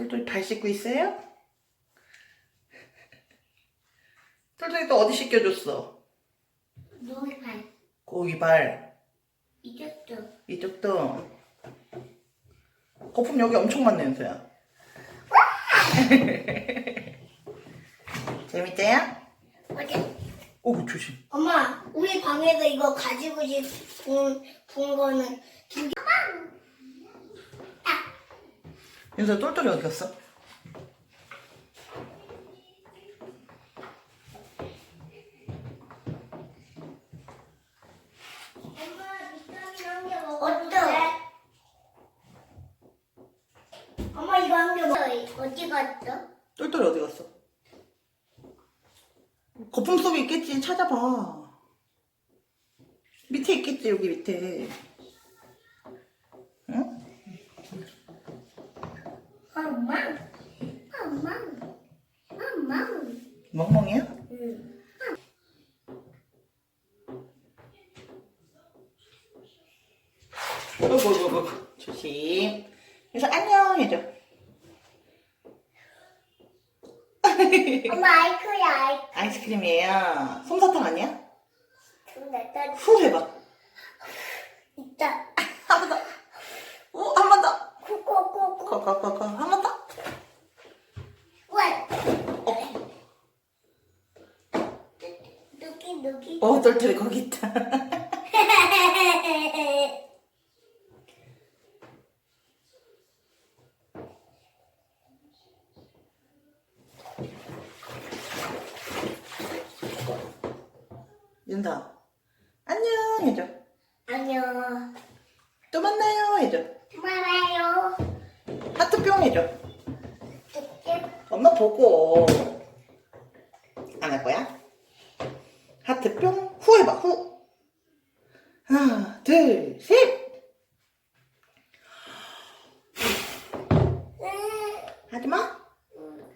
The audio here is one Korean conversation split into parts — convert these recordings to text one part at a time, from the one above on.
똘똘이 발 씻고 있어요? 똘똘이 또 어디 씻겨줬어? 노이팔 거기 발 이것도 이쪽도 거품 여기 엄청 많네 연서야 재밌대요? 어제 오 조심 엄마 우리 방에서 이거 가지고 싶은 본 거는 두 개. 연서야 똘똘이 어디 갔어? 엄마 한개 이거 한개 먹어. 어디 갔어? 똘똘이 어디 갔어? 거품 속에 있겠지 찾아봐 밑에 있겠지 여기 밑에 엄마. 엄마. 엄마. 멍멍이야? 응. 어구 어구 어구 조심 그래서 안녕 해줘 엄마 아이크야 아이크. 아이스크림이에요 솜사탕 아니야? 또후 해봐 있다. 한 번 더. 오, 한 번 더. 코코코코. 커커커커. 한번 더. 왜? 어, 누기. 어, 똘똘이 거기 있다. 윤서, 안녕 해줘. 안녕. 또 만나요 해줘. 말아요. 하트뿅 해줘. 어떻게? 엄마 보고. 안 할 거야? 하트뿅 후 해봐 후. 하나 둘 셋. 하지 마.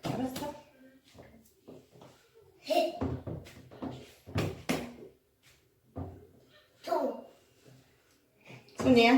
알았어. 통. 손이야.